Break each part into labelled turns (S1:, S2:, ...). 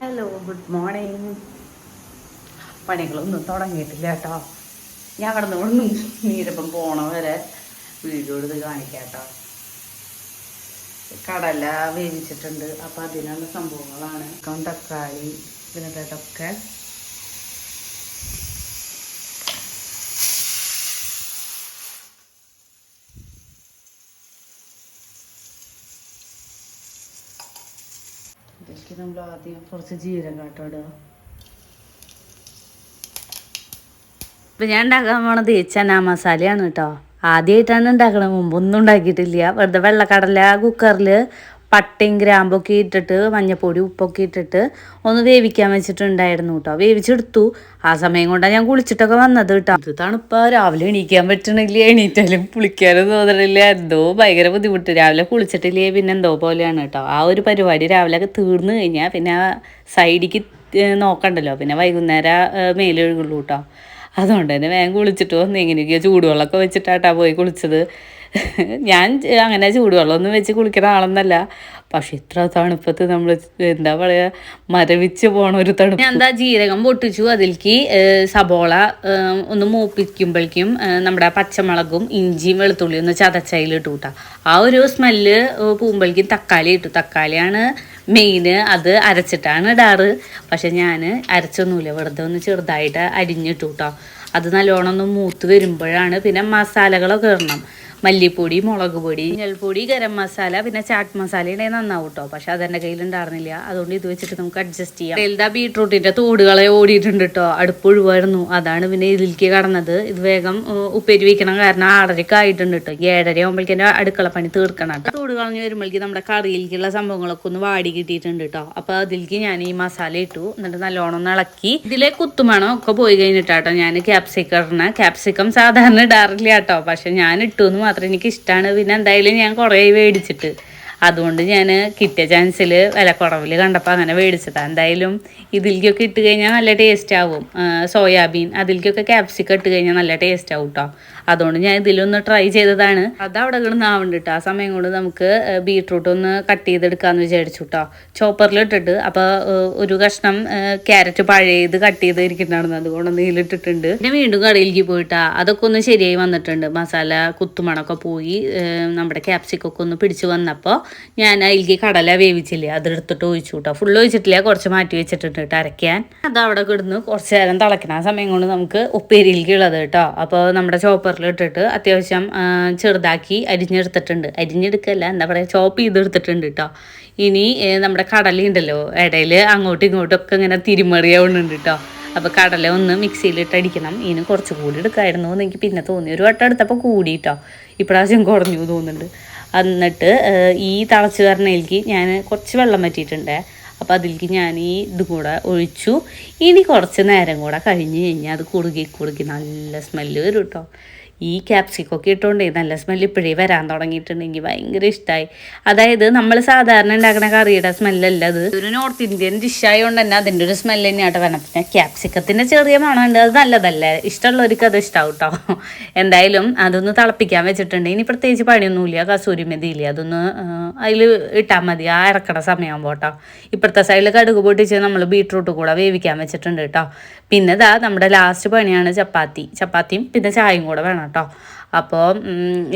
S1: Hello good morning പണികളൊന്നും തുടങ്ങിയിട്ടില്ല കേട്ടോ. ഞാൻ കിടന്നുകൊണ്ട് നീരപ്പം പോണ വരെ വീഡിയോ എടുത്ത് കാണിക്കാം കേട്ടോ. കടല വേവിച്ചിട്ടുണ്ട്. അപ്പം അതിനുള്ള സംഭവങ്ങളാണ്. തക്കാളി ഇതിനകത്തൊക്കെ ഇതിലേക്ക് നമ്മൾ ആദ്യം കുറച്ച് ജീരകം കേട്ടോ ഇടുക. ഇപ്പം ഞാൻ ഉണ്ടാക്കാൻ പോണത് ചന മസാലയാണ് കേട്ടോ. ആദ്യമായിട്ടാണ് ഉണ്ടാക്കണത് മുമ്പൊന്നും ഉണ്ടാക്കിയിട്ടില്ല. വെറുതെ വെള്ളക്കടല കുക്കറിൽ പട്ടയും ഗ്രാമ്പൊക്കെ ഇട്ടിട്ട് മഞ്ഞപ്പൊടി ഉപ്പൊക്കെ ഇട്ടിട്ട് ഒന്ന് വേവിക്കാൻ വെച്ചിട്ടുണ്ടായിരുന്നു കേട്ടോ. വേവിച്ചെടുത്തു. ആ സമയം കൊണ്ടാണ് ഞാൻ കുളിച്ചിട്ടൊക്കെ വന്നത് കേട്ടോ. ഇത് തണുപ്പാ. രാവിലെ എണീക്കാൻ പറ്റണില്ല? എണീറ്റാലും കുളിക്കാനും തോന്നണില്ല? എന്തോ ഭയങ്കര ബുദ്ധിമുട്ട്. രാവിലെ കുളിച്ചിട്ടില്ലേ? പിന്നെ എന്തോ പോലെയാണ് കേട്ടോ. ആ ഒരു പരിപാടി രാവിലെ തീർന്നു കഴിഞ്ഞാൽ പിന്നെ ആ സൈഡിക്ക് നോക്കണ്ടല്ലോ. പിന്നെ വൈകുന്നേരം മേലൊഴുകുള്ളൂ കേട്ടോ. അതുകൊണ്ട് തന്നെ വേഗം കുളിച്ചിട്ട് വന്ന് എങ്ങനെയൊക്കെയോ ചൂടുവെള്ളമൊക്കെ വെച്ചിട്ടാട്ടാ പോയി കുളിച്ചത്. ഞാൻ അങ്ങനെ ചൂടുവെള്ളമൊന്നും വെച്ച് കുളിക്കുന്ന ആളൊന്നല്ല. പക്ഷെ ഇത്ര തണുപ്പത്ത് നമ്മൾ എന്താ പറയുക മരവിച്ച് പോണ ഒരു തണുപ്പ്. എന്താ ജീരകം പൊട്ടിച്ചു. അതിലേക്ക് സബോള ഒന്ന് മൂപ്പിക്കുമ്പോഴേക്കും നമ്മുടെ പച്ചമുളകും ഇഞ്ചിയും വെളുത്തുള്ളിയും ഒന്ന് ചതച്ചതിലിട്ടു കൂട്ടാ ആ ഒരു സ്മെല്ല് പോകുമ്പോഴേക്കും തക്കാളി ഇട്ടു. തക്കാളിയാണ് മെയിന്. അത് അരച്ചിട്ടാണ് ഇടാറ്. പക്ഷെ ഞാൻ അരച്ചൊന്നുമില്ല വെറുതെ ഒന്ന് ചെറുതായിട്ട് അരിഞ്ഞിട്ടു കേട്ടോ അത് നല്ലോണം ഒന്ന് മൂത്ത് വരുമ്പോഴാണ് പിന്നെ മസാലകളൊക്കെ ഇടണം. മല്ലിപ്പൊടി മുളക് പൊടി മഞ്ഞൾപ്പൊടി ഗരം മസാല പിന്നെ ചാറ്റ് മസാല ഇടേ നന്നാവും കേട്ടോ പക്ഷെ അതെന്റെ കയ്യിൽ ഉണ്ടായിരുന്നില്ല. അതുകൊണ്ട് ഇത് വെച്ചിട്ട് നമുക്ക് അഡ്ജസ്റ്റ് ചെയ്യാം. എല്ലാ ബീട്രൂട്ടിന്റെ തോടുകളെ ഓടിയിട്ടുണ്ട് കേട്ടോ അടുപ്പ് ഒഴിവായിരുന്നു. അതാണ് പിന്നെ ഇതിലേക്ക് കടന്നത്. ഇത് വേഗം ഉപ്പേരി വെക്കണം. കാരണം ആറരയ്ക്ക് ആയിട്ടുണ്ട് കേട്ടോ ഏഴര ആകുമ്പോഴേക്കും അടുക്കള പണി തീർക്കണം കേട്ടോ തോട് കളഞ്ഞ് വരുമ്പോഴേക്കും നമ്മുടെ കറിയിലേക്കുള്ള സംഭവങ്ങളൊക്കെ ഒന്ന് വാടി കിട്ടിയിട്ടുണ്ട് കേട്ടോ അപ്പോൾ അതിലേക്ക് ഞാൻ ഈ മസാല ഇട്ടു. എന്നിട്ട് നല്ലോണം ഒന്ന് ഇളക്കി. ഇതിലെ കുത്തുമണം ഒക്കെ പോയി കഴിഞ്ഞിട്ടാട്ടോ ഞാൻ ക്യാപ്സിക്കറിന് ക്യാപ്സിക്കം സാധാരണ ഇടാറില്ല കേട്ടോ പക്ഷെ ഞാൻ ഇട്ടു എന്ന് മാത്രം എനിക്ക് ഇഷ്ടമാണ് പിന്നെ എന്തായാലും ഞാൻ കുറേ മേടിച്ചിട്ട്. അതുകൊണ്ട് ഞാൻ കിട്ടിയ ചാൻസിൽ വില കുറവിൽ കണ്ടപ്പോൾ അങ്ങനെ മേടിച്ചതാണ് എന്തായാലും ഇതിലേക്കൊക്കെ ഇട്ട് കഴിഞ്ഞാൽ നല്ല ടേസ്റ്റ് ആവും. സോയാബീൻ അതിലേക്കൊക്കെ ക്യാപ്സിക്കം ഇട്ട് കഴിഞ്ഞാൽ നല്ല ടേസ്റ്റ് ആവും കേട്ടോ അതുകൊണ്ട് ഞാൻ ഇതിലൊന്ന് ട്രൈ ചെയ്തതാണ്. അത് അവിടെ കിടന്നാവുന്നുണ്ട് കേട്ടോ ആ സമയം കൊണ്ട് നമുക്ക് ബീട്രൂട്ട് ഒന്ന് കട്ട് ചെയ്തെടുക്കാന്ന് വിചാരിച്ചു കേട്ടോ ചോപ്പറിൽ ഇട്ടിട്ട് അപ്പോൾ ഒരു കഷ്ണം ക്യാരറ്റ് പഴയത് കട്ട് ചെയ്ത് അതുകൊണ്ട് അതുകൊണ്ടൊന്ന് ഇതിലിട്ടിട്ടുണ്ട് പിന്നെ വീണ്ടും കടയിലേക്ക് പോയിട്ടാ. അതൊക്കെ ഒന്ന് ശരിയായി വന്നിട്ടുണ്ട്. മസാല കുത്തുമണൊക്കെ പോയി നമ്മുടെ ക്യാപ്സിക്കൊക്കെ ഒന്ന് പിടിച്ചു വന്നപ്പോൾ ഞാൻ അതിലേക്ക് കടല വേവിച്ചില്ലേ അതെടുത്തിട്ട് ഒഴിച്ചു കേട്ടോ ഫുള്ള് ഒഴിച്ചിട്ടില്ല കുറച്ച് മാറ്റി വെച്ചിട്ടുണ്ട് കേട്ടോ അരയ്ക്കാൻ. അത് അവിടെ കിടന്ന് കുറച്ച് നേരം തിളക്കണ ആ സമയം കൊണ്ട് നമുക്ക് ഉപ്പേരിയിലേക്ക് ഉള്ളത് കേട്ടോ അപ്പോൾ നമ്മുടെ ചോപ്പറിൽ ഇട്ടിട്ട് അത്യാവശ്യം ചെറുതാക്കി അരിഞ്ഞെടുത്തിട്ടുണ്ട്. അരിഞ്ഞെടുക്കല്ല എന്താ പറയുക ചോപ്പ് ചെയ്തെടുത്തിട്ടുണ്ട് കേട്ടോ ഇനി നമ്മുടെ കടലുണ്ടല്ലോ ഇടയിൽ അങ്ങോട്ടും ഇങ്ങോട്ടും ഒക്കെ ഇങ്ങനെ തിരിമറിയാവുന്നുണ്ട് കേട്ടോ അപ്പോൾ കടല ഒന്ന് മിക്സിയിലിട്ട് അടിക്കണം. ഇതിന് കുറച്ച് കൂടി എടുക്കായിരുന്നു എന്ന് എനിക്ക് പിന്നെ തോന്നി. ഒരു വട്ടം എടുത്തപ്പോൾ കൂടി കേട്ടോ ഇപ്രാവശ്യം കുറഞ്ഞു തോന്നുന്നുണ്ട്. എന്നിട്ട് ഈ തളച്ചു കരണയിലേക്ക് ഞാൻ കുറച്ച് വെള്ളം പറ്റിയിട്ടുണ്ട് അപ്പോൾ അതിലേക്ക് ഞാൻ ഈ ഇതും കൂടെ ഒഴിച്ചു. ഇനി കുറച്ച് നേരം കൂടെ കഴിഞ്ഞ് കഴിഞ്ഞാൽ അത് കുറുകി കുറുകി നല്ല സ്മെല്ല് വരും കേട്ടോ ഈ ക്യാപ്സിക്കൊക്കെ ഇട്ടുകൊണ്ടേ നല്ല സ്മെല്ല് ഇപ്പോഴേ വരാൻ തുടങ്ങിയിട്ടുണ്ടെങ്കിൽ ഭയങ്കര ഇഷ്ടമായി അതായത് നമ്മൾ സാധാരണ ഉണ്ടാക്കുന്ന കറിയുടെ സ്മെല്ലല്ല അത്. ഒരു നോർത്ത് ഇന്ത്യൻ ഡിഷായതുകൊണ്ട് തന്നെ അതിന്റെ ഒരു സ്മെല്ല് തന്നെയായിട്ട് വേണം പിന്നെ ക്യാപ്സിക്കത്തിന്റെ ചെറിയ മണമുണ്ട് അത് നല്ലതല്ലേ? ഇഷ്ടമുള്ളവർക്ക് അത് ഇഷ്ടമാവും കേട്ടോ. എന്തായാലും അതൊന്ന് തിളപ്പിക്കാൻ വെച്ചിട്ടുണ്ട്. ഇനി പ്രത്യേകിച്ച് പണിയൊന്നുമില്ല കസൂരി മെതിയില്ലേ? അതൊന്ന് അതിൽ ഇട്ടാൽ മതി. ആ ഇറക്കണ സമയമാകുമ്പോൾ കേട്ടോ. ഇപ്പോഴത്തെ സൈഡിൽ കടുക് പൊട്ടിച്ച് നമ്മൾ ബീട്രൂട്ട് കൂടെ വേവിക്കാൻ വെച്ചിട്ടുണ്ട് കേട്ടോ. പിന്നെ ഇതാ നമ്മുടെ ലാസ്റ്റ് പണിയാണ് ചപ്പാത്തി. ചപ്പാത്തിയും പിന്നെ ചായയും കൂടെ വേണം കേട്ടോ. അപ്പോൾ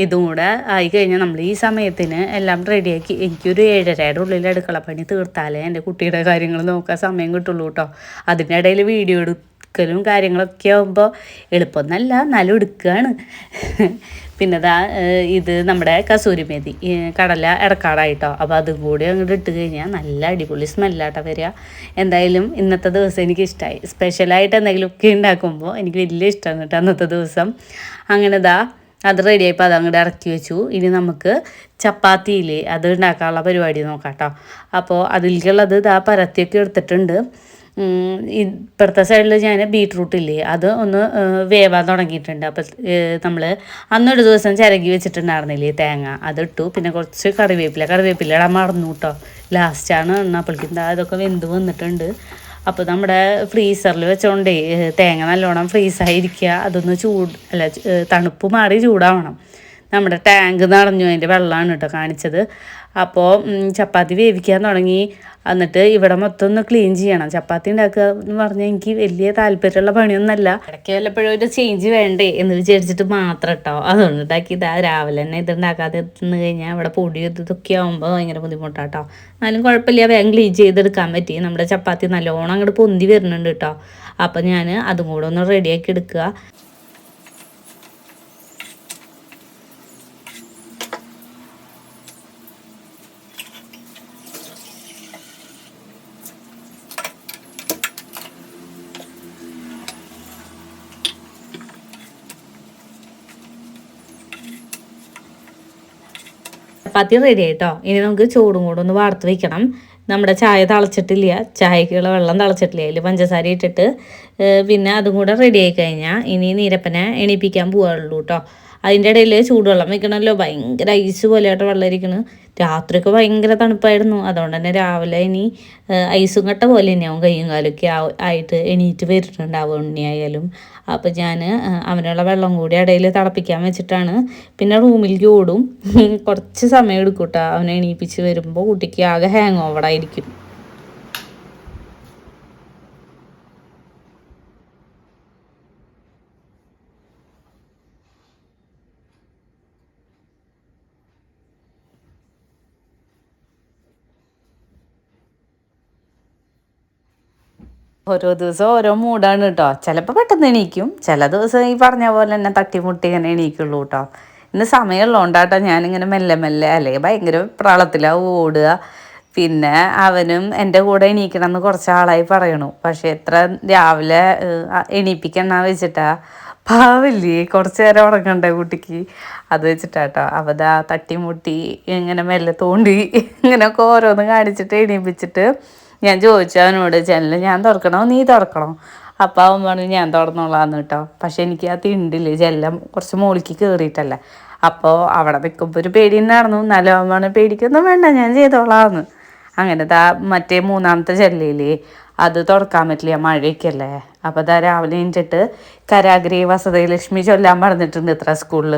S1: ഇതും കൂടെ ആയി കഴിഞ്ഞാൽ നമ്മൾ ഈ സമയത്തിന് എല്ലാം റെഡിയാക്കി എനിക്കൊരു ഏഴരയുടെ ഉള്ളിൽ അടുക്കള പണി തീർത്താലേ എന്റെ കുട്ടിയുടെ കാര്യങ്ങൾ നോക്കാൻ സമയം കിട്ടുള്ളൂ കേട്ടോ. അതിന്റെ ഇടയിൽ വീഡിയോ എടുക്കലും കാര്യങ്ങളൊക്കെ ആകുമ്പോൾ എളുപ്പമൊന്നല്ല എന്നാലും എടുക്കുകയാണ്. പിന്നെ ദാ ഇത് നമ്മുടെ കസൂരിമേതി കടല ഇടക്കാടായിട്ടോ അപ്പോൾ അതും കൂടി അങ്ങോട്ട് ഇട്ട് കഴിഞ്ഞാൽ നല്ല അടിപൊളി സ്മെല്ലാട്ടോ വരിക. എന്തായാലും ഇന്നത്തെ ദിവസം എനിക്ക് ഇഷ്ടമായി സ്പെഷ്യലായിട്ട് എന്തെങ്കിലുമൊക്കെ ഉണ്ടാക്കുമ്പോൾ എനിക്ക് വലിയ ഇഷ്ടമാണ് കേട്ടോ അന്നത്തെ ദിവസം. അങ്ങനെ ദാ അത് റെഡിയായപ്പോൾ അത് അങ്ങോട്ട് ഇറക്കി വെച്ചു. ഇനി നമുക്ക് ചപ്പാത്തിയിൽ അത് ഉണ്ടാക്കാനുള്ള പരിപാടി നോക്കാം കേട്ടോ അപ്പോൾ അതിലേക്കുള്ളത് ഇതാ പരത്തിയൊക്കെ എടുത്തിട്ടുണ്ട്. ഇപ്പുറത്തെ സൈഡിൽ ഞാൻ ബീട്രൂട്ട് ഇല്ലേ അത് ഒന്ന് വേവാൻ തുടങ്ങിയിട്ടുണ്ട്. അപ്പം നമ്മൾ അന്നൊരു ദിവസം ചിരകി വെച്ചിട്ടുണ്ടായിരുന്നില്ലേ തേങ്ങ അതിട്ടു. പിന്നെ കുറച്ച് കറിവേപ്പില കറിവേപ്പില ഇടാൻ മറന്നു കേട്ടോ ലാസ്റ്റാണ് എണ്ണപ്പോഴേക്കും അതൊക്കെ വെന്ത് വന്നിട്ടുണ്ട്. അപ്പോൾ നമ്മുടെ ഫ്രീസറിൽ വെച്ചോണ്ടേ തേങ്ങ നല്ലോണം ഫ്രീസായിരിക്കുക അതൊന്ന് ചൂട് അല്ല തണുപ്പ് മാറി ചൂടാവണം. നമ്മുടെ ടാങ്ക് നിറഞ്ഞു അതിന്റെ വെള്ളമാണ് കേട്ടോ കാണിച്ചത്. അപ്പോൾ ചപ്പാത്തി വേവിക്കാൻ തുടങ്ങി. എന്നിട്ട് ഇവിടെ മൊത്തം ഒന്ന് ക്ലീൻ ചെയ്യണം. ചപ്പാത്തി ഉണ്ടാക്കുക എന്ന് പറഞ്ഞാൽ എനിക്ക് വലിയ താല്പര്യമുള്ള പണിയൊന്നുമല്ല ഇടയ്ക്ക് വല്ലപ്പോഴും ഒരു ചേഞ്ച് വേണ്ടേ എന്ന് വിചാരിച്ചിട്ട് മാത്രം കേട്ടോ അതുകൊണ്ട് ഉണ്ടാക്കിയതാ രാവിലെ തന്നെ ഇത് ഉണ്ടാക്കാതെ തിന്ന് കഴിഞ്ഞാൽ ഇവിടെ പൊടി ഇതൊക്കെ ആകുമ്പോൾ ഭയങ്കര ബുദ്ധിമുട്ടാട്ടോ. എന്നാലും കുഴപ്പമില്ല വേഗം ക്ലീൻ ചെയ്തെടുക്കാൻ പറ്റി. നമ്മുടെ ചപ്പാത്തി നല്ലോണം അങ്ങോട്ട് പൊന്തി വരുന്നുണ്ട് കേട്ടോ അപ്പം ഞാൻ അതും കൂടെ ഒന്ന് റെഡിയാക്കി എടുക്കുക. ചപ്പാത്തി റെഡി ആയിട്ടോ. ഇനി നമുക്ക് ചൂടും കൂടെ ഒന്ന് വാർത്ത് വെക്കണം. നമ്മുടെ ചായ തിളച്ചിട്ടില്ല. ചായക്കുള്ള വെള്ളം തിളച്ചിട്ടില്ല. അതിൽ പഞ്ചസാര ഇട്ടിട്ട് പിന്നെ അതും കൂടെ റെഡി ആയി കഴിഞ്ഞാൽ ഇനി നീരപ്പനെ എണീപ്പിക്കാൻ പോവുള്ളൂ കേട്ടോ അതിന്റെ ഇടയിൽ ചൂടുവെള്ളം വെക്കണമല്ലോ. ഭയങ്കര ഐസ് പോലെയായിട്ട് വെള്ളം ഇരിക്കണ് രാത്രിയൊക്കെ ഭയങ്കര തണുപ്പായിരുന്നു. അതുകൊണ്ട് തന്നെ രാവിലെ ഇനി ഐസും കട്ട പോലെ തന്നെയാവും കയ്യും കാലൊക്കെ ആയിട്ട് എണീറ്റ് വരുന്നുണ്ടാവും ഉണ്ണിയായാലും. അപ്പോൾ ഞാൻ അവനുള്ള വെള്ളം കൂടി ഇടയിൽ തിളപ്പിക്കാൻ വെച്ചിട്ടാണ്. പിന്നെ റൂമിലേക്ക് ഓടും. കുറച്ച് സമയം എടുക്കൂട്ടോ അവനെ എണീപ്പിച്ച് വരുമ്പോൾ കുട്ടിക്ക് ആകെ ഹാങ് ഓവറായിരിക്കും ഓരോ ദിവസം ഓരോ മൂഡാണ് കേട്ടോ ചിലപ്പോൾ പെട്ടെന്ന് എണീക്കും. ചില ദിവസം ഈ പറഞ്ഞ പോലെ തന്നെ തട്ടിമുട്ടി ഇങ്ങനെ എണീക്കുള്ളൂ കേട്ടോ ഇന്ന് സമയമുള്ളതുകൊണ്ടാട്ടോ ഞാനിങ്ങനെ മെല്ലെ മെല്ലെ അല്ലെങ്കിൽ ഭയങ്കര പ്രാളത്തിലാണ് ഓടുക. പിന്നെ അവനും എന്റെ കൂടെ എണീക്കണം എന്ന് കുറച്ച് ആളായി പറയണു. പക്ഷേ എത്ര രാവിലെ എണീപ്പിക്കണ വെച്ചിട്ടാ? പാവില്ലേ കുറച്ച് നേരം ഉറങ്ങണ്ടേ കുട്ടിക്ക്? അത് വെച്ചിട്ടാ വെച്ചിട്ടാട്ടോ അവതാ തട്ടിമുട്ടി ഇങ്ങനെ മെല്ലെ തോണ്ടി ഇങ്ങനെയൊക്കെ ഓരോന്ന് കാണിച്ചിട്ട് എണീപ്പിച്ചിട്ട് ഞാൻ ചോദിച്ചു അവനോട് ജനൽ ഞാൻ തുറക്കണോ? നീ തുറക്കണോ? അപ്പം അവൻ പറഞ്ഞു ഞാൻ തുറന്നോളാന്ന് കേട്ടോ പക്ഷെ എനിക്ക് ആ തിണ്ടില്ലേ ജെല്ലം കുറച്ച് മുകളിലേക്ക് കയറിയിട്ടല്ല അപ്പോൾ അവിടെ നിൽക്കുമ്പോൾ ഒരു പേടി നടന്നു എന്നാലും അവൻ പറഞ്ഞു പേടിക്കൊന്നും വേണ്ട ഞാൻ ചെയ്തോളാന്ന്. അങ്ങനെ ദാ മറ്റേ മൂന്നാമത്തെ ജെല്ലയില്ലേ അത് തുറക്കാൻ പറ്റില്ല മഴയൊക്കെയല്ലേ. അപ്പോൾ ദാ രാവിലെ എണീറ്റിട്ട് കരാഗ്രേ വസതലക്ഷ്മി ചൊല്ലാൻ പറഞ്ഞിട്ടുണ്ട് ഇത്ര സ്കൂളിൽ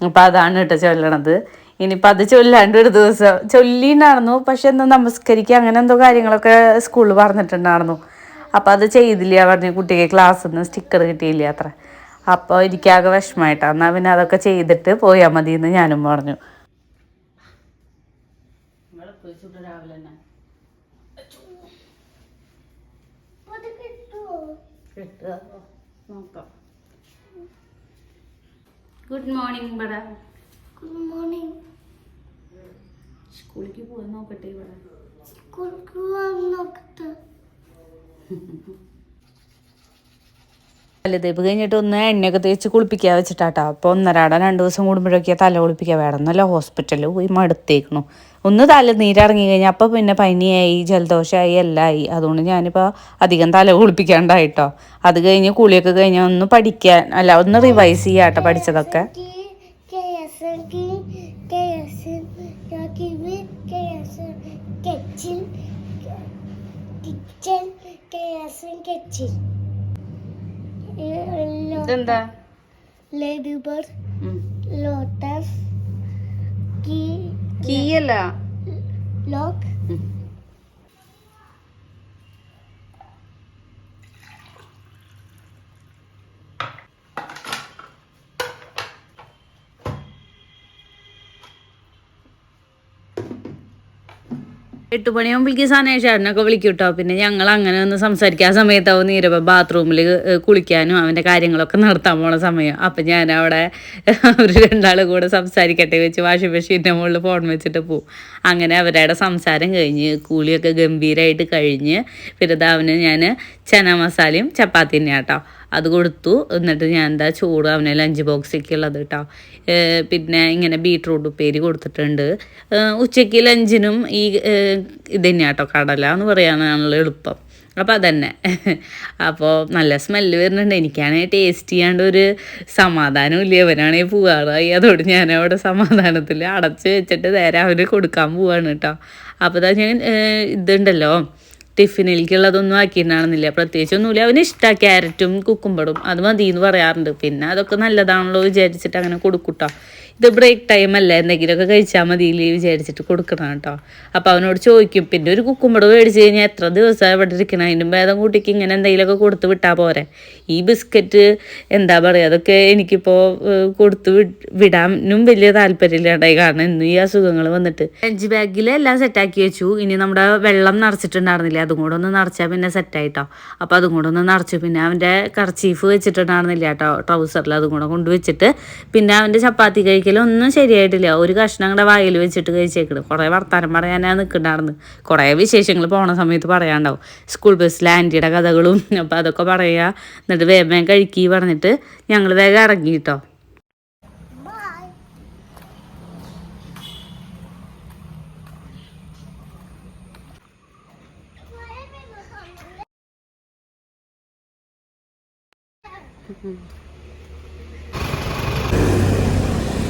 S1: അപ്പോൾ അതാണ് കേട്ടോ ചൊല്ലണത്. ഇനിയിപ്പോൾ അത് ചൊല്ലാണ്ട് ഒരു ദിവസം ചൊല്ലിണ്ടായിരുന്നു. പക്ഷെ എന്തോ നമസ്കരിക്കുക അങ്ങനെ എന്തോ കാര്യങ്ങളൊക്കെ സ്കൂളിൽ പറഞ്ഞിട്ടുണ്ടായിരുന്നു. അപ്പോൾ അത് ചെയ്തില്ല പറഞ്ഞു കുട്ടിക്ക് ക്ലാസ്സിൽ നിന്ന് സ്റ്റിക്കർ കിട്ടിയില്ല അത്ര. അപ്പോൾ എനിക്കാകെ വിഷമമായിട്ടാണ് എന്നാൽ പിന്നെ അതൊക്കെ ചെയ്തിട്ട് പോയാൽ മതി എന്ന് ഞാനും പറഞ്ഞു. രാവിലെ തന്നെ? നോക്കാം. ഗുഡ് മോർണിംഗ് ബട
S2: ഗുഡ് മോർണിംഗ്
S1: സ്കൂളിലേക്ക് പോകാൻ നോക്കട്ടെ ഇവിടെ?
S2: അല്ല പോകാൻ നോക്കട്ടെ.
S1: തലേതേപ്പ് കഴിഞ്ഞിട്ട് ഒന്ന് എണ്ണയൊക്കെ തേച്ച് കുളിപ്പിക്കാ വെച്ചിട്ടാട്ടോ. അപ്പോൾ ഒന്നരാടം രണ്ട് ദിവസം കൂടുമ്പോഴൊക്കെ തല കുളിപ്പിക്കാൻ വേണം എന്നല്ല ഹോസ്പിറ്റലിൽ പോയി മടുത്തേക്കണു. ഒന്ന് തല നീരിറങ്ങി കഴിഞ്ഞാൽ അപ്പോൾ പിന്നെ പനിയായി ജലദോഷമായി എല്ലാം ആയി അതുകൊണ്ട് ഞാനിപ്പോൾ അധികം തല കുളിപ്പിക്കാണ്ടായിട്ടോ. അത് കഴിഞ്ഞ് കുളിയൊക്കെ കഴിഞ്ഞാൽ ഒന്ന് പഠിക്കാൻ അല്ല ഒന്ന് റിവൈസ് ചെയ്യാട്ടോ പഠിച്ചതൊക്കെ.
S2: കിച്ചൺ
S1: ഇതെന്താ?
S2: Lady bird lotus key lock.
S1: എട്ട് മണിയാകുമ്പോഴേക്ക് സനേഷേട്ടനൊക്കെ വിളിക്കും കേട്ടോ പിന്നെ ഞങ്ങൾ അങ്ങനെ ഒന്ന് സംസാരിക്കാൻ സമയത്താവും നീരവ ബാത്റൂമിൽ കുളിക്കാനും അവന്റെ കാര്യങ്ങളൊക്കെ നടത്താൻ പോണ സമയം. അപ്പം ഞാൻ അവിടെ അവർ രണ്ടാൾ കൂടെ സംസാരിക്കട്ടെ വെച്ച് വാഷിംഗ് മെഷീന്റെ മുകളിൽ ഫോൺ വെച്ചിട്ട് പോവും. അങ്ങനെ അവരുടെ സംസാരം കഴിഞ്ഞ് കൂലിയൊക്കെ ഗംഭീരമായിട്ട് കഴിഞ്ഞ് പിന്നെ അവന് ഞാൻ ചന മസാലയും ചപ്പാത്തി തന്നെയാണ് കേട്ടോ അത് കൊടുത്തു. എന്നിട്ട് ഞാൻ എന്താ ചോറ് അവനെ ലഞ്ച് ഉള്ളത് കേട്ടോ പിന്നെ ഇങ്ങനെ ബീട്രൂട്ട് ഉപ്പേരി കൊടുത്തിട്ടുണ്ട്. ഉച്ചയ്ക്ക് ലഞ്ചിനും ഈ ഇത് തന്നെയാണ് കേട്ടോ കടല എന്ന് പറയാനാണല്ലോ എളുപ്പം. അപ്പോൾ അതന്നെ. അപ്പോൾ നല്ല സ്മെല്ല് വരുന്നുണ്ട്. എനിക്കാണെങ്കിൽ ടേസ്റ്റ് ചെയ്യാണ്ട് ഒരു സമാധാനം ഇല്ല. അവനാണെങ്കിൽ പോവാറായി. അതോട് ഞാൻ അവിടെ സമാധാനത്തിൽ അടച്ച് വെച്ചിട്ട് നേരെ അവന് കൊടുക്കാൻ പോവാണ് കേട്ടോ അപ്പോൾ ഞാൻ ഇതുണ്ടല്ലോ. ടിഫിനിലേക്കുള്ളതൊന്നും ആക്കിയിട്ടുണ്ടായിരുന്നില്ല. പ്രത്യേകിച്ച് ഒന്നുമില്ല അവന് ഇഷ്ടമാണ് ക്യാരറ്റും കുക്കുമ്പറും. അത് മതി എന്ന് പറയാറുണ്ട്. പിന്നെ അതൊക്കെ നല്ലതാണല്ലോ വിചാരിച്ചിട്ട് അങ്ങനെ കൊടുക്കൂട്ടോ. ഇത് ബ്രേക്ക് ടൈം അല്ലേ? എന്തെങ്കിലുമൊക്കെ കഴിച്ചാൽ മതി വിചാരിച്ചിട്ട് കൊടുക്കണം കേട്ടോ. അപ്പോൾ അവനോട് ചോദിക്കും പിന്നെ ഒരു കുക്കുമ്പട് മേടിച്ച് കഴിഞ്ഞാൽ എത്ര ദിവസമായി ഇവിടെ ഇരിക്കണം? അതിന്റെ ഭേദം കൂട്ടിക്ക് ഇങ്ങനെ എന്തെങ്കിലുമൊക്കെ കൊടുത്ത് വിട്ടാൽ പോരെ. ഈ ബിസ്ക്കറ്റ് എന്താ പറയുക അതൊക്കെ എനിക്കിപ്പോൾ കൊടുത്ത് വിടാനും വലിയ താല്പര്യമില്ലാണ്ടായി. കാരണം ഇന്നും ഈ അസുഖങ്ങൾ വന്നിട്ട്. ലഞ്ച് ബാഗിൽ എല്ലാം സെറ്റാക്കി വെച്ചു. ഇനി നമ്മുടെ വെള്ളം നിറച്ചിട്ടുണ്ടായിരുന്നില്ല? അതും കൂടെ ഒന്ന് നിറച്ചാൽ പിന്നെ സെറ്റായിട്ടോ അപ്പോൾ അതും കൂടെ ഒന്ന് നിറച്ചു. പിന്നെ അവന്റെ കർച്ചീഫ് വെച്ചിട്ടുണ്ടായിരുന്നില്ല കേട്ടോ? ട്രൗസറിൽ അതും കൂടെ കൊണ്ടുവച്ചിട്ട് പിന്നെ അവന്റെ ചപ്പാത്തി കഴിക്കലൊന്നും ശരിയായിട്ടില്ല. ഒരു കഷ്ണം കൂടെ വായിൽ വെച്ചിട്ട് കഴിച്ചേക്കണ്. കുറേ വർത്താനം പറയാനാ നിൽക്കണ്ടായിരുന്നു കുറേ വിശേഷങ്ങൾ പോണ സമയത്ത് പറയാണ്ടാവും. സ്കൂൾ ബസ്സിലെ ആന്റിയുടെ കഥകളും അപ്പോൾ അതൊക്കെ പറയുക എന്നിട്ട് വേഗം കഴിക്കി പറഞ്ഞിട്ട് ഞങ്ങൾ വേഗം ഇറങ്ങി കേട്ടോ
S2: Bye.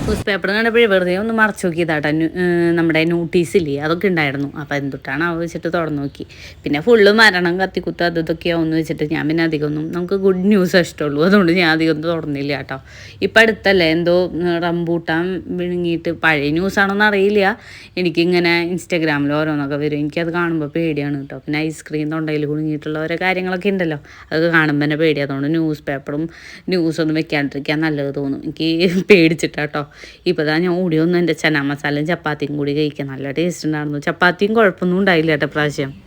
S1: ന്യൂസ് പേപ്പർ കണ്ടപ്പോഴേ വെറുതെ ഒന്ന് മറച്ചു നോക്കിയതാട്ടോ. നമ്മുടെ നോട്ടീസില്ലേ അതൊക്കെ ഉണ്ടായിരുന്നു. അപ്പോൾ എന്തുട്ടാണ് അവ വെച്ചിട്ട് തുറന്നു നോക്കി. പിന്നെ ഫുള്ള് മരണം കത്തിക്കുത്ത് അത് ഇതൊക്കെയാവുമെന്ന് വെച്ചിട്ട് ഞാൻ പിന്നെ അധികം ഒന്നും നമുക്ക് ഗുഡ് ന്യൂസ് ഇഷ്ടമുള്ളൂ. അതുകൊണ്ട് ഞാൻ അധികം ഒന്നും തുറന്നില്ല കേട്ടോ. ഇപ്പം അടുത്തല്ലേ എന്തോ റംബൂട്ടാൻ വിഴുങ്ങിയിട്ട് പഴയ ന്യൂസാണോന്ന് അറിയില്ല. എനിക്കിങ്ങനെ ഇൻസ്റ്റാഗ്രാമിൽ ഓരോന്നൊക്കെ വരും. എനിക്കത് കാണുമ്പോൾ പേടിയാണ് കേട്ടോ. പിന്നെ ഐസ്ക്രീം തൊണ്ടയിൽ കുടുങ്ങിയിട്ടുള്ള ഓരോ കാര്യങ്ങളൊക്കെ ഉണ്ടല്ലോ. അതൊക്കെ കാണുമ്പോൾ തന്നെ പേടി. അതുകൊണ്ട് ന്യൂസ് പേപ്പറും ന്യൂസൊന്നും വെക്കാണ്ടിരിക്കാൻ നല്ലത് തോന്നും. എനിക്ക് പേടിച്ചിട്ടാട്ടോ. ഇപ്പോൾ ഞാൻ ഓടി ഒന്ന് എന്റെ ചന മസാലയും ചപ്പാത്തിയും കൂടി കഴിക്കാൻ. നല്ല ടേസ്റ്റ് ഉണ്ടായിരുന്നു. ചപ്പാത്തിയും കുഴപ്പമൊന്നും ഉണ്ടായില്ല കേട്ടോ പ്രാവശ്യം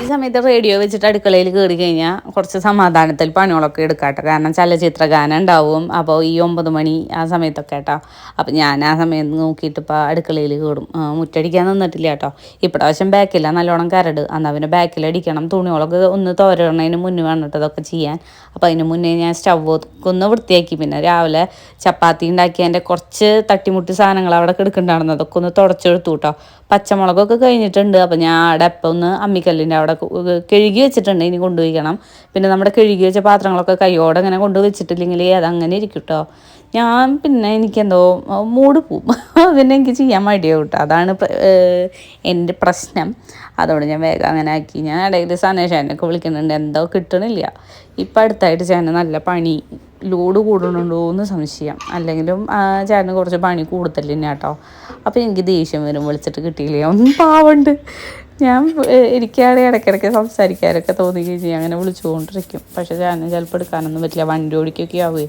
S1: ഈ സമയത്ത് റേഡിയോ വെച്ചിട്ട് അടുക്കളയിൽ കയറി കഴിഞ്ഞാൽ കുറച്ച് സമാധാനത്തിൽ പണികളൊക്കെ എടുക്കാട്ടോ. കാരണം ചലച്ചിത്ര ഗാനം ഉണ്ടാവും. അപ്പോൾ ഈ ഒമ്പത് മണി ആ സമയത്തൊക്കെ കേട്ടോ. അപ്പം ഞാൻ ആ സമയത്ത് നോക്കിയിട്ട് ഇപ്പോൾ അടുക്കളയിൽ കയറും മുറ്റടിക്കാൻ നിന്നിട്ടില്ല കേട്ടോ. ഇപ്രാവശ്യം ബാക്കില്ല നല്ലോണം കരട്. എന്നാൽ പിന്നെ ബാക്കിലടിക്കണം തുണികളൊക്കെ ഒന്ന് തോരണതിന് മുന്നേ വേണ്ടിട്ട് ഇതൊക്കെ ചെയ്യാൻ. അപ്പോൾ അതിന് മുന്നേ ഞാൻ സ്റ്റവ് ഒന്ന് വൃത്തിയാക്കി. പിന്നെ രാവിലെ ചപ്പാത്തി ഉണ്ടാക്കി അതിന്റെ കുറച്ച് തട്ടിമുട്ടി സാധനങ്ങൾ അവിടെ കിടക്കുന്നുണ്ടായിരുന്നു. അതൊക്കെ ഒന്ന് തുടച്ചെടുത്തു കേട്ടോ. പച്ചമുളകൊക്കെ കഴിഞ്ഞിട്ടുണ്ട്. അപ്പോൾ ഞാൻ അവിടെ അപ്പം ഒന്ന് അമ്മിക്കല്ലിന്റെ അവിടെ കു- കഴുകി വെച്ചിട്ടുണ്ട്. ഇനി കൊണ്ടുപോയിക്കണം. പിന്നെ നമ്മുടെ കഴുകി വെച്ച പാത്രങ്ങളൊക്കെ കൈയോടെ അങ്ങനെ കൊണ്ട് വെച്ചിട്ടില്ലെങ്കിൽ അതങ്ങനെ ഇരിക്കും കേട്ടോ ഞാൻ പിന്നെ എനിക്കെന്തോ മൂട് പോവും. പിന്നെ എനിക്ക് ചെയ്യാൻ മടിയാവും കേട്ടോ. അതാണ് എന്റെ പ്രശ്നം. അതുകൊണ്ട് ഞാൻ വേഗം അങ്ങനെ ആക്കി. ഞാൻ ഇടയിൽ സനേഷാനൊക്കെ വിളിക്കുന്നുണ്ട്. എന്തോ കിട്ടണില്ല. ഇപ്പം അടുത്തായിട്ട് ചേന നല്ല പണി. ലോഡ് കൂടുന്നുണ്ടോ എന്ന് സംശയം. അല്ലെങ്കിലും ചേട്ടന് കുറച്ച് പണി കൂടുതൽ തന്നെ കേട്ടോ എനിക്ക് ദേഷ്യം വരും. വിളിച്ചിട്ട് കിട്ടിയില്ലേ? ഒന്നും പാവുണ്ട്. ഞാൻ ഇരിക്കാതെ ഇടയ്ക്കിടയ്ക്ക് സംസാരിക്കാനൊക്കെ തോന്നുകയും ചെയ്യും. അങ്ങനെ വിളിച്ചുകൊണ്ടിരിക്കും. പക്ഷേ ഞാൻ ചിലപ്പോൾ എടുക്കാനൊന്നും പറ്റില്ല. വണ്ടി ഓടിക്കൊക്കെ ആവുകയെ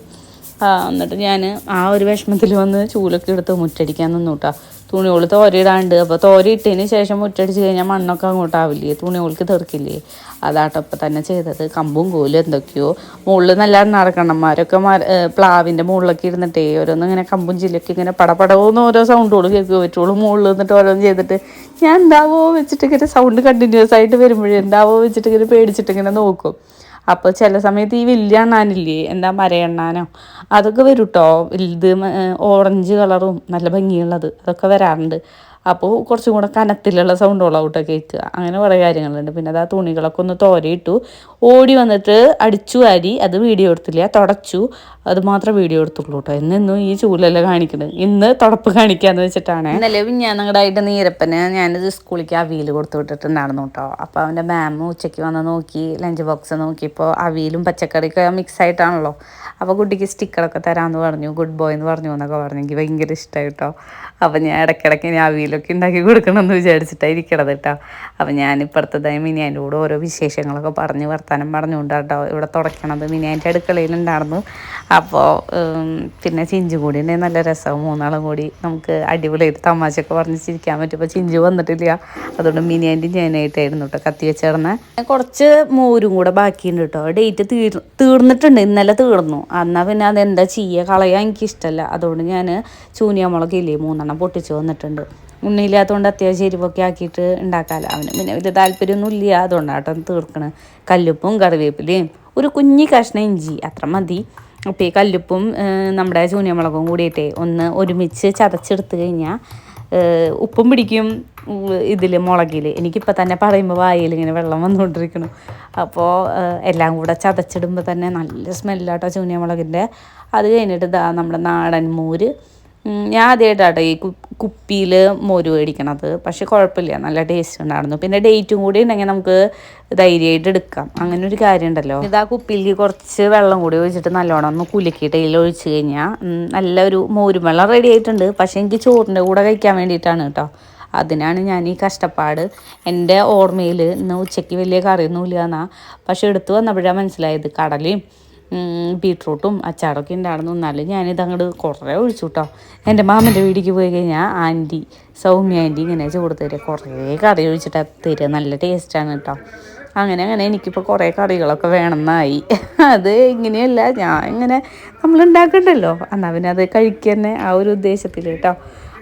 S1: എന്നിട്ട് ഞാൻ ആ ഒരു വിഷമത്തിൽ വന്ന് ചൂലൊക്കെ എടുത്ത് മുറ്റടിക്കാൻ നിന്നു കേട്ടോ തുണികൾ തോരയിടാണ്ട് അപ്പോൾ തോര ഇട്ടതിന് ശേഷം മുറ്റടിച്ച് കഴിഞ്ഞാൽ മണ്ണൊക്കെ അങ്ങോട്ടാവില്ലേ? തുണികൾക്ക് തെറുക്കില്ലേ? അതാട്ടോ തന്നെ ചെയ്തത്. കമ്പും കോലും എന്തൊക്കെയോ. മുകളിൽ നല്ല നടക്കണന്മാരൊക്കെ പ്ലാവിന്റെ മുകളിലൊക്കെ ഇരുന്നിട്ടേ ഓരോന്നും ഇങ്ങനെ കമ്പും ചില്ലൊക്കെ ഇങ്ങനെ പടപടവെന്ന് ഓരോ സൗണ്ടുകൾ കേൾക്കുക പറ്റുള്ളൂ മുകളിൽ നിന്നിട്ട് ഓരോന്ന് ചെയ്തിട്ട്. ഞാൻ എന്താവോ വെച്ചിട്ട് ഇങ്ങനെ സൗണ്ട് കണ്ടിന്യൂസ് ആയിട്ട് വരുമ്പോഴേ എന്താവോ വെച്ചിട്ട് ഇങ്ങനെ പേടിച്ചിട്ട് ഇങ്ങനെ നോക്കും. അപ്പോൾ ചില സമയത്ത് ഈ വലിയ എന്താ മരയണ്ണാനോ അതൊക്കെ വരും കേട്ടോ ഓറഞ്ച് കളറും നല്ല ഭംഗിയുള്ളത് അതൊക്കെ വരാറുണ്ട്. അപ്പോൾ കുറച്ചും കൂടെ കനത്തിലുള്ള കേട്ടോ കേൾക്കുക അങ്ങനെ കുറേ കാര്യങ്ങളുണ്ട്. പിന്നെ അത് ആ തുണികളൊക്കെ ഒന്ന് തോരയിട്ടു. ഓടി വന്നിട്ട് അടിച്ചു വാരി അത് വീഡിയോ എടുത്തില്ല? തുടച്ചു. അത് മാത്രം വീഡിയോ എടുത്തുള്ളൂ കേട്ടോ എന്നും ഈ ചൂലല്ല കാണിക്കുന്നത് ഇന്ന് തുടപ്പ് കാണിക്കാന്ന് വെച്ചിട്ടാണ്. ഇന്നലെ ഞാൻ നിങ്ങളുടെ നീരപ്പന് ഞാനിത് സ്കൂളിലേക്ക് അവിയൽ കൊടുത്തു വിട്ടിട്ടുണ്ടായിരുന്നു കേട്ടോ അപ്പോൾ അവന്റെ മാം ഉച്ചയ്ക്ക് വന്ന് നോക്കി ലഞ്ച് ബോക്സ് നോക്കിയപ്പോൾ അവിയലും പച്ചക്കറിയൊക്കെ മിക്സ് ആയിട്ടാണല്ലോ. അപ്പോൾ കുട്ടിക്ക് സ്റ്റിക്കറൊക്കെ തരാമെന്ന് പറഞ്ഞു. ഗുഡ് ബോയ് എന്ന് പറഞ്ഞു എന്നൊക്കെ പറഞ്ഞു. എനിക്ക് ഭയങ്കര ഇഷ്ടമായി കേട്ടോ അപ്പോൾ ഞാൻ ഇടയ്ക്കിടയ്ക്ക് ഞാൻ അവിയലൊക്കെ ഉണ്ടാക്കി കൊടുക്കണമെന്ന് എന്ന് വിചാരിച്ചിട്ടായിരിക്കണത് കേട്ടോ. അപ്പം ഞാൻ ഇപ്പുറത്തതായി മിനിയാന്റെ കൂടെ ഓരോ വിശേഷങ്ങളൊക്കെ പറഞ്ഞ് വർത്താനം പറഞ്ഞുകൊണ്ട് കേട്ടോ ഇവിടെ തുടയ്ക്കണത് മിനിയാന്റെ അടുക്കളയിലുണ്ടായിരുന്നു അപ്പോൾ പിന്നെ ചിഞ്ചു കൂടി ഉണ്ടെങ്കിൽ നല്ല രസവും മൂന്നാളും കൂടി നമുക്ക് അടിപൊളിയായിട്ട് തമാശയൊക്കെ പറഞ്ഞ് ചിരിക്കാൻ പറ്റും. അപ്പോൾ ചിഞ്ചു വന്നിട്ടില്ല. അതുകൊണ്ട് മിനിയാന്റെയും ഞാനായിട്ടായിരുന്നു കേട്ടോ കത്തി വെച്ചിരുന്ന കുറച്ച് മോരും കൂടെ ബാക്കിയുണ്ട് കേട്ടോ. ഡേറ്റ് തീർ തീർന്നിട്ടുണ്ട്. ഇന്നലെ തീർന്നു. എന്നാൽ പിന്നെ അതെന്താ ചെയ്യുക കളയാൻ എനിക്കിഷ്ടമല്ല അതുകൊണ്ട് ഞാൻ ചൂനിയമുളക് ഇല്ലേ മൂന്നെണ്ണം പൊട്ടിച്ച് വന്നിട്ടുണ്ട്. ഉണ്ണിയില്ലാത്തതുകൊണ്ട് അത്യാവശ്യം എരിവൊക്കെ ആക്കിയിട്ട് ഉണ്ടാക്കാമല്ലോ അവന് പിന്നെ വലിയ താല്പര്യമൊന്നും ഇല്ല അതുകൊണ്ടാട്ടോ തീർക്കണ്. കല്ലുപ്പും കറിവേപ്പിലയും. ഒരു കുഞ്ഞി കഷ്ണം ഇഞ്ചി. അത്ര മതി. അപ്പോൾ ഈ കല്ലുപ്പും നമ്മുടെ ചൂനിയമുളകും കൂടിയിട്ടേ ഒന്ന് ഒരുമിച്ച് ചതച്ചെടുത്ത് കഴിഞ്ഞാൽ ഉപ്പും പിടിക്കും ഇതിൽ മുളകിൽ എനിക്കിപ്പോൾ തന്നെ പറയുമ്പോൾ വായിൽ ഇങ്ങനെ വെള്ളം വന്നുകൊണ്ടിരിക്കണം അപ്പോൾ എല്ലാം കൂടെ ചതച്ചിടുമ്പോൾ തന്നെ നല്ല സ്മെല്ലാട്ടോ ചൂനിയ മുളകിന്റെ അത് കഴിഞ്ഞിട്ട് ഇതാ നമ്മുടെ നാടൻ മോര് ഞാൻ ആദ്യമായിട്ടാട്ടോ ഈ കുപ്പിയിൽ മോര് മേടിക്കണത്. പക്ഷെ കുഴപ്പമില്ല. നല്ല ടേസ്റ്റ് ഉണ്ടായിരുന്നു. പിന്നെ ഡേറ്റും കൂടി ഉണ്ടെങ്കിൽ നമുക്ക് ധൈര്യമായിട്ട് എടുക്കാം. അങ്ങനെ ഒരു കാര്യം ഉണ്ടല്ലോ ഇതാ കുപ്പിയിലേക്ക് കുറച്ച് വെള്ളം കൂടി ഒഴിച്ചിട്ട് നല്ലോണം ഒന്ന് കുലുക്കിയിട്ട് ഇതിൽ ഒഴിച്ച് കഴിഞ്ഞാൽ നല്ലൊരു മോരും വെള്ളം റെഡി ആയിട്ടുണ്ട്. പക്ഷേ എനിക്ക് ചോറിന്റെ കൂടെ കഴിക്കാൻ വേണ്ടിയിട്ടാണ് കേട്ടോ. അതിനാണ് ഞാൻ ഈ കഷ്ടപ്പാട്. എന്റെ ഓർമ്മയിൽ ഇന്ന് ഉച്ചയ്ക്ക് വലിയ കറിയൊന്നുമില്ല എന്നാ പക്ഷെ എടുത്തു വന്നപ്പോഴാണ് മനസ്സിലായത്. കടലയും ബീട്രൂട്ടും അച്ചാറൊക്കെ ഉണ്ടായിരുന്നു. എന്നാലും ഞാനിത് അങ്ങോട്ട് കുറേ ഒഴിച്ചു കേട്ടോ എന്റെ മാമന്റെ വീട്ടിലേക്ക് പോയി കഴിഞ്ഞാൽ ആന്റി സൗമ്യ ആന്റി ഇങ്ങനെ ചോറ് തരിക കുറേ കറി ഒഴിച്ചിട്ട് തരിക. നല്ല ടേസ്റ്റാണ് കേട്ടോ അങ്ങനെ അങ്ങനെ എനിക്കിപ്പോൾ കുറേ കറികളൊക്കെ വേണമെന്നായി. അത് ഇങ്ങനെയല്ല ഞാൻ ഇങ്ങനെ നമ്മൾ ഉണ്ടാക്കണ്ടല്ലോ. എന്നാൽ പിന്നെ അത് കഴിക്കുക തന്നെ ആ ഒരു ഉദ്ദേശത്തിൽ കേട്ടോ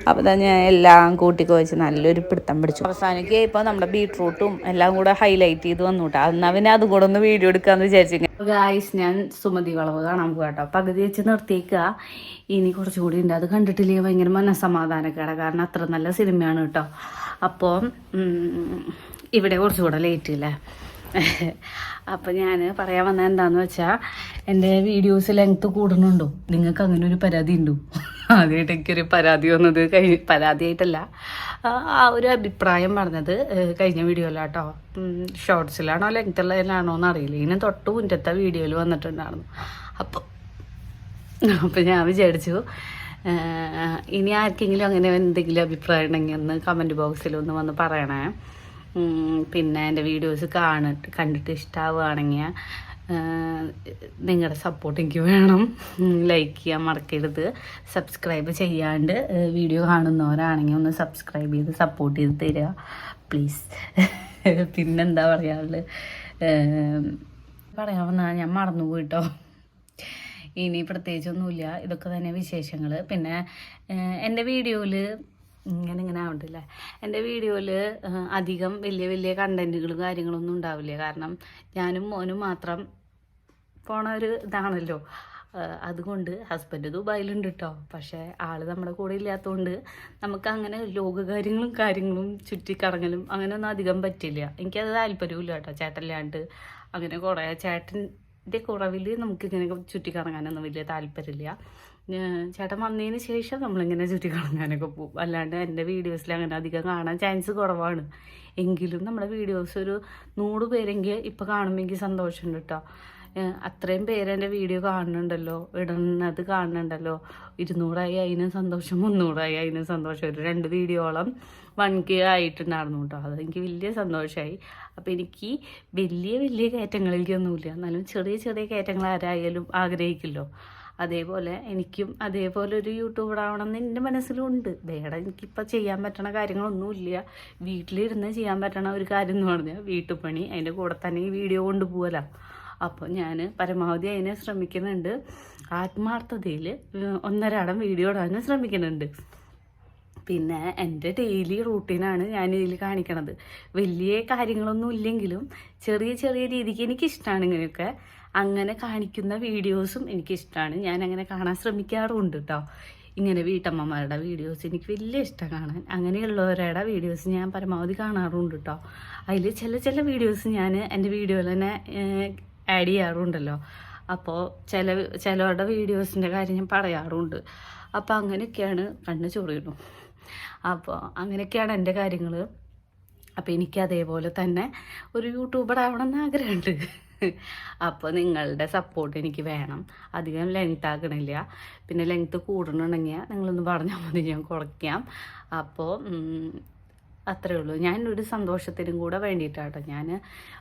S1: അപ്പോൾ തന്നെ ഞാൻ എല്ലാം കൂട്ടി വെച്ച് നല്ലൊരു പിടുത്തം പിടിച്ചു. അവസാനിക്ക് ഇപ്പോൾ നമ്മുടെ ബീട്രൂട്ടും എല്ലാം കൂടെ ഹൈലൈറ്റ് ചെയ്ത് വന്നു കേട്ടോ എന്നാൽ പിന്നെ അതും കൂടെ ഒന്ന് വീഡിയോ എടുക്കാമെന്ന് വിചാരിച്ചു ഗായ്സ് ഞാൻ സുമതി വളവ് കാണാൻ പോകാം കേട്ടോ പകുതി വെച്ച് നിർത്തിയേക്കുക ഇനി കുറച്ചുകൂടി ഉണ്ട്. അത് കണ്ടിട്ടില്ലേ? ഭയങ്കര മനസ്സമാധാനക്കേട. കാരണം അത്ര നല്ല സിനിമയാണ് കേട്ടോ അപ്പോൾ ഇവിടെ കുറച്ചുകൂടെ ലേറ്റ് ഇല്ലേ? അപ്പം ഞാൻ പറയാൻ വന്നത് എന്താന്ന് വെച്ചാൽ എന്റെ വീഡിയോസ് ലെങ്ത് കൂടുന്നുണ്ടോ? നിങ്ങൾക്ക് അങ്ങനെ ഒരു പരാതി ഉണ്ടോ? ആദ്യമായിട്ട് എനിക്കൊരു പരാതി വന്നത് കഴിഞ്ഞ പരാതിയായിട്ടല്ല ആ ഒരു അഭിപ്രായം പറഞ്ഞത് കഴിഞ്ഞ വീഡിയോയിലാട്ടോ ഷോർട്സിലാണോ ലെങ്ത്തുള്ളതിലാണോ എന്ന് അറിയില്ല ഇതിന് തൊട്ട് മുറ്റത്തെ വീഡിയോയിൽ വന്നിട്ടുണ്ടായിരുന്നു. അപ്പോൾ അപ്പം ഞാൻ വിചാരിച്ചു ഇനി ആർക്കെങ്കിലും അങ്ങനെ എന്തെങ്കിലും അഭിപ്രായം ഉണ്ടെങ്കിൽ ഒന്ന് കമന്റ് ബോക്സിൽ ഒന്ന് വന്ന് പറയണേ. പിന്നെ എന്റെ വീഡിയോസ് കാണിട്ട് കണ്ടിട്ട് ഇഷ്ടമാവുകയാണെങ്കിൽ നിങ്ങളുടെ സപ്പോർട്ട് എനിക്ക് വേണം. ലൈക്ക് ചെയ്യാൻ മറക്കരുത്. സബ്സ്ക്രൈബ് ചെയ്യാണ്ട് വീഡിയോ കാണുന്നവരാണെങ്കിൽ ഒന്ന് സബ്സ്ക്രൈബ് ചെയ്ത് സപ്പോർട്ട് ചെയ്ത് തരിക. പ്ലീസ് പിന്നെന്താ പറയാനുള്ളത്? പറയാൻ വന്നാൽ ഞാൻ മറന്നു പോയിട്ടോ ഇനി പ്രത്യേകിച്ചൊന്നുമില്ല. ഇതൊക്കെ തന്നെ വിശേഷങ്ങൾ പിന്നെ എന്റെ വീഡിയോയിൽ ഇങ്ങനെ ഇങ്ങനെ ആവണ്ടല്ലേ? എന്റെ വീഡിയോയിൽ അധികം വലിയ വലിയ കണ്ടന്റുകളും കാര്യങ്ങളൊന്നും ഉണ്ടാവില്ല. കാരണം ഞാനും മോനും മാത്രം പോണ ഒരു ഇതാണല്ലോ. അതുകൊണ്ട് ഹസ്ബൻഡ് ദുബായിലുണ്ട് കേട്ടോ പക്ഷേ ആൾ നമ്മുടെ കൂടെ ഇല്ലാത്തതുകൊണ്ട് നമുക്ക് അങ്ങനെ ലോകകാര്യങ്ങളും കാര്യങ്ങളും കാര്യങ്ങളും ചുറ്റിക്കറങ്ങലും അങ്ങനെയൊന്നും അധികം പറ്റില്ല. എനിക്കത് താല്പര്യമില്ല കേട്ടോ ചേട്ടനില്ലാണ്ട് അങ്ങനെ കുറേ ചേട്ടന്റെ കുറവിൽ നമുക്കിങ്ങനെ ചുറ്റിക്കറങ്ങാനൊന്നും വലിയ താല്പര്യമില്ല ചേട്ടൻ വന്നതിന് ശേഷം നമ്മളിങ്ങനെ ചുറ്റിക്കറങ്ങാനൊക്കെ പോകും അല്ലാണ്ട് എന്റെ വീഡിയോസിൽ അങ്ങനെ അധികം കാണാൻ ചാൻസ് കുറവാണ്. എങ്കിലും നമ്മുടെ വീഡിയോസ് ഒരു നൂറ് പേരെങ്കിൽ ഇപ്പോൾ കാണുമെങ്കിൽ സന്തോഷമുണ്ട് കേട്ടോ അത്രയും പേര് എന്റെ വീഡിയോ കാണുന്നുണ്ടല്ലോ. ഇടുന്നത് കാണുന്നുണ്ടല്ലോ. ഇരുന്നൂറായി അതിനും സന്തോഷം മുന്നൂറായി അതിനും സന്തോഷം. ഒരു രണ്ട് വീഡിയോളം വൺ കെ ആയിട്ടുണ്ടായിരുന്നു കേട്ടോ. അതെനിക്ക് വലിയ സന്തോഷമായി അപ്പോൾ എനിക്ക് വലിയ വലിയ കയറ്റങ്ങളിലേക്കൊന്നുമില്ല. എന്നാലും ചെറിയ ചെറിയ കയറ്റങ്ങൾ ആരായാലും ആഗ്രഹിക്കില്ലോ. അതേപോലെ എനിക്കും അതേപോലെ ഒരു യൂട്യൂബർ ആവണം എന്ന് എന്റെ മനസ്സിലുണ്ട്. വേറെ എനിക്കിപ്പോൾ ചെയ്യാൻ പറ്റണ കാര്യങ്ങളൊന്നുമില്ല. വീട്ടിലിരുന്ന് ചെയ്യാൻ പറ്റണ ഒരു കാര്യം എന്ന് പറഞ്ഞാൽ വീട്ടുപണി അതിന്റെ കൂടെ തന്നെ ഈ വീഡിയോ കൊണ്ടുപോകല അപ്പോൾ ഞാൻ പരമാവധി അതിനെ ശ്രമിക്കുന്നുണ്ട്. ആത്മാർത്ഥതയിൽ ഒന്നരാടം വീഡിയോ ഇടാനും ശ്രമിക്കുന്നുണ്ട്. പിന്നെ എന്റെ ഡെയിലി റൂട്ടീനാണ് ഞാൻ ഇതിൽ കാണിക്കണത്. വലിയ കാര്യങ്ങളൊന്നും ഇല്ലെങ്കിലും ചെറിയ ചെറിയ രീതിക്ക് എനിക്കിഷ്ടമാണ് ഇങ്ങനെയൊക്കെ. അങ്ങനെ കാണിക്കുന്ന വീഡിയോസും എനിക്കിഷ്ടമാണ് ഞാൻ അങ്ങനെ കാണാൻ ശ്രമിക്കാറുമുണ്ട് കേട്ടോ ഇങ്ങനെ വീട്ടമ്മമാരുടെ വീഡിയോസ് എനിക്ക് വലിയ ഇഷ്ടം കാണാൻ. അങ്ങനെയുള്ളവരുടെ വീഡിയോസ് ഞാൻ പരമാവധി കാണാറുണ്ട് കേട്ടോ അതിൽ ചില ചില വീഡിയോസ് ഞാൻ എന്റെ വീഡിയോയിൽ തന്നെ ആഡ് ചെയ്യാറുണ്ടല്ലോ. അപ്പോൾ ചില ചിലവരുടെ വീഡിയോസിന്റെ കാര്യം ഞാൻ പറയാറുണ്ട്. അപ്പോൾ അങ്ങനെയൊക്കെയാണ് കണ്ണ് ചൊറിയണു അപ്പോൾ അങ്ങനെയൊക്കെയാണ് എന്റെ കാര്യങ്ങൾ അപ്പോൾ എനിക്ക് അതേപോലെ തന്നെ ഒരു യൂട്യൂബർ ആവണം എന്ന് ആഗ്രഹമുണ്ട്. അപ്പോൾ നിങ്ങളുടെ സപ്പോർട്ട് എനിക്ക് വേണം. അധികം ലെങ്ത് ആക്കണില്ല. പിന്നെ ലെങ്ത് കൂടണമെങ്കിൽ നിങ്ങളൊന്ന് പറഞ്ഞാൽ മതി ഞാൻ കുറയ്ക്കാം. അപ്പോൾ അത്രേ ഉള്ളൂ. ഞാൻ ഒരു സന്തോഷത്തിനും കൂടെ വേണ്ടിയിട്ടാട്ടോ ഞാൻ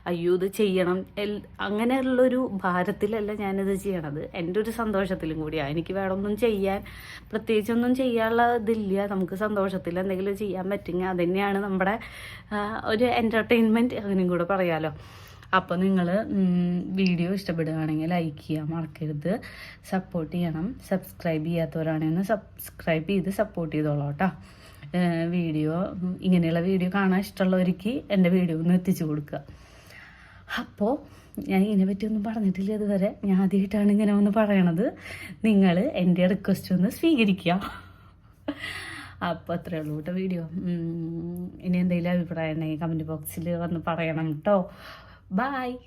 S1: അയ്യോ ഇത് ചെയ്യണം. എൽ അങ്ങനെയുള്ളൊരു ഭാരത്തിലല്ല ഞാനിത് ചെയ്യണത്. എന്റെ ഒരു സന്തോഷത്തിലും കൂടിയാണ് എനിക്ക് വേറൊന്നും ചെയ്യാൻ പ്രത്യേകിച്ചൊന്നും ചെയ്യാനുള്ള ഇതില്ല. നമുക്ക് സന്തോഷത്തിൽ എന്തെങ്കിലും ചെയ്യാൻ പറ്റുമെങ്കിൽ അത് തന്നെയാണ് നമ്മുടെ ഒരു എന്റർടൈൻമെന്റ് അങ്ങനെയും കൂടെ പറയാമല്ലോ അപ്പോൾ നിങ്ങൾ വീഡിയോ ഇഷ്ടപ്പെടുകയാണെങ്കിൽ ലൈക്ക് ചെയ്യാൻ മറക്കരുത്. സപ്പോർട്ട് ചെയ്യണം. സബ്സ്ക്രൈബ് ചെയ്യാത്തവരാണെങ്കിൽ സബ്സ്ക്രൈബ് ചെയ്ത് സപ്പോർട്ട് ചെയ്തോളാം കേട്ടോ. വീഡിയോ ഇങ്ങനെയുള്ള വീഡിയോ കാണാൻ ഇഷ്ടമുള്ളവർക്ക് എന്റെ വീഡിയോ ഒന്ന് എത്തിച്ചു കൊടുക്കുക. അപ്പോൾ ഞാൻ ഇതിനെ പറ്റിയൊന്നും പറഞ്ഞിട്ടില്ല ഇതുവരെ. ഞാൻ ആദ്യമായിട്ടാണ് ഇങ്ങനെ ഒന്ന് പറയണത്. നിങ്ങൾ എന്റെ റിക്വസ്റ്റ് ഒന്ന് സ്വീകരിക്കുക. അപ്പോൾ അത്രേ ഉള്ളൂ കേട്ടോ വീഡിയോ. ഇനി എന്തെങ്കിലും അഭിപ്രായം ഉണ്ടെങ്കിൽ കമന്റ് ബോക്സിൽ വന്ന് പറയണം കേട്ടോ. ബായ്